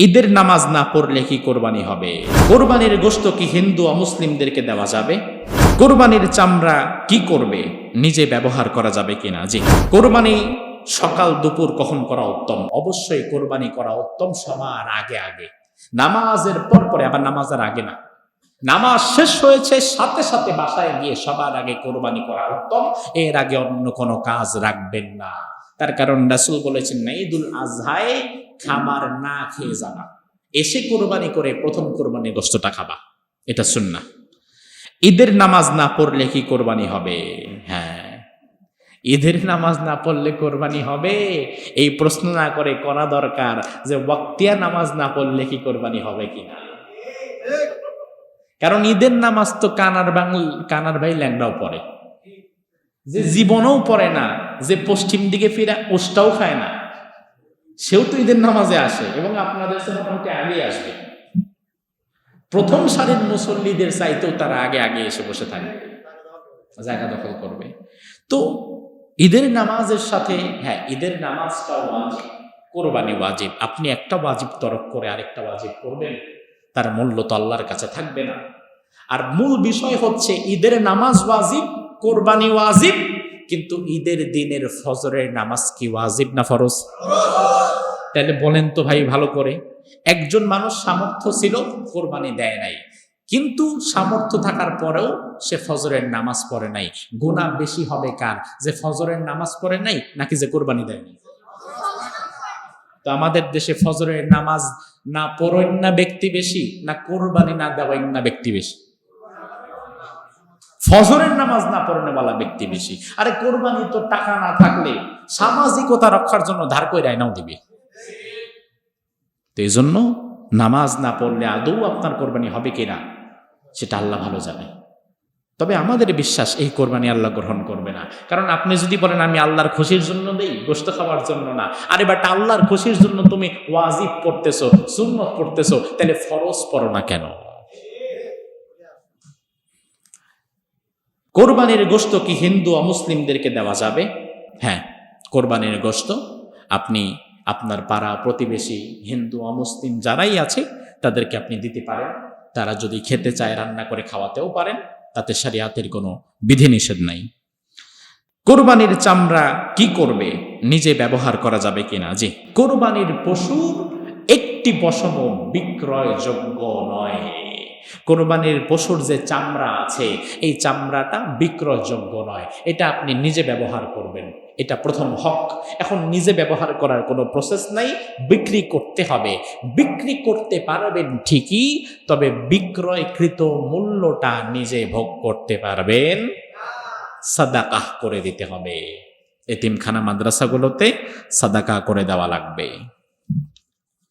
ঈদের নামাজ না পড়লে কি কোরবানি হবে? কোরবানির গোশত কি হিন্দু অমুসলিমদেরকে দেওয়া যাবে? কোরবানির চামড়া কি করবে? নিজে ব্যবহার করা যাবে কিনা? জি, কোরবানি সকাল, দুপুর কখন করা উত্তম? অবশ্যই কোরবানি করা উত্তম সবার আগে আগে। নামাজের পর পরে, আবার নামাজের আগে না। নামাজ শেষ হয়েছে, সাথে সাথে বাসায় গিয়ে সবার আগে কোরবানি করা উত্তম। এর আগে অন্য কোনো কাজ রাখবেন না। তার কারণ রাসুল বলেছেন ঈদুল আজহায় খাবার না খেয়ে যাবা এসে কোরবানি করে প্রথম কোরবানি গোস্তটা খাবা। এটা শুননা ঈদের নামাজ না পড়লে কি কোরবানি হবে? হ্যাঁ। ঈদের নামাজ না পড়লে কোরবানি হবে? এই প্রশ্ন না করে করা দরকার যে বক্তিয়া নামাজ না পড়লে কি কোরবানি হবে কিনা? কারণ ঈদের নামাজ তো কানার বাংল, কানার ভাই ল্যাংড়াও পড়ে। যে জীবনও পড়ে না, যে পশ্চিম দিকে ফিরা ওষ্টাও খায় না। সেও তো ঈদের নামাজে আসে এবং আপনাদের মোটামুটি আগে আসবে। প্রথম সারির মুসল্লিদের চাইতেও তারা আগে আগে এসে বসে থাকে। জায়গা দখল করবে। তো ঈদের নামাজের সাথে হ্যাঁ ঈদের নামাজটা ওয়াজিব, কোরবানি ওয়াজিব। আপনি একটা ওয়াজিব তরক করে আরেকটা ওয়াজিব করবেন, তার মূল্য তো আল্লাহর কাছে থাকবে না। আর মূল বিষয় হচ্ছে, ঈদের নামাজ ওয়াজিব, কোরবানি ওয়াজিব, কিন্তু ঈদের দিনের ফজরের নামাজ কি ওয়াজিব না ফরজ? তাহলে বলেন তো ভাই ভালো করে, একজন মানুষ সামর্থ্য ছিল, কোরবানি দেয় নাই। কিন্তু সামর্থ্য থাকার পরেও সে ফজরের নামাজ পড়ে নাই। গুণা বেশি হবে কার? যে ফজরের নামাজ পড়ে নাই, নাকি যে কোরবানি দেয়নি তো আমাদের দেশে ফজরের নামাজ না পড়েন না ব্যক্তি বেশি, না কোরবানি না দেওয়াই না ব্যক্তি বেশি। ফজরের নামাজ না পড়নে বলা ব্যক্তি বেশি। আরে কোরবানি তো টাকা না থাকলে সামাজিকতা রক্ষার জন্য ধার করে আয়নাও দিবে। তো এই জন্য নামাজ না পড়লে আদৌ আপনার কোরবানি হবে কিনা সেটা আল্লাহ ভালো জানে। তবে আমাদের বিশ্বাস এই কোরবানি আল্লাহ গ্রহণ করবে না। কারণ আপনি যদি বলেন, আমি আল্লাহর খুশির জন্য দেই গোস্ত খাওয়ার জন্য না। আরে বাট আল্লাহর খুশির জন্য তুমি ওয়াজিব পড়তেছো সুন্নত পড়তেছো, তাহলে ফরজ পড়ো না কেন? কোরবানির গোস্ত কি হিন্দু অমুসলিমদেরকে দেওয়া যাবে? হ্যাঁ কোরবানির গোস্ত আপনি আপনার পাড়া প্রতিবেশী, হিন্দু অমুসলিম যারাই আছে, তাদেরকে আপনি দিতে পারেন। তারা যদি খেতে চায়, রান্না করে খাওয়াতেও পারেন। তাতে সারিয়াতের কোনো বিধিনিষেধ নাই। কোরবানির চামড়া কি করবে? নিজে ব্যবহার করা যাবে কিনা? জি, কোরবানির পশুর একটি পশম বিক্রয়যোগ্য নয়। কোরবানির পশুর যে চামড়া আছে, এই চামড়াটা বিক্রয়যোগ্য নয়। এটা আপনি নিজে ব্যবহার করবেন। এটা প্রথম হক। এখন নিজে ব্যবহার করার কোনো প্রসেস নাই। বিক্রি করতে হবে। বিক্রি করতে পারবেন ঠিকই, তবে বিক্রয়কৃত মূল্যটা নিজে ভোগ করতে পারবেন। সাদাকাহ করে দিতে হবে। এতিমখানা মাদ্রাসাগুলোতে সাদাকা করে দেওয়া লাগবে।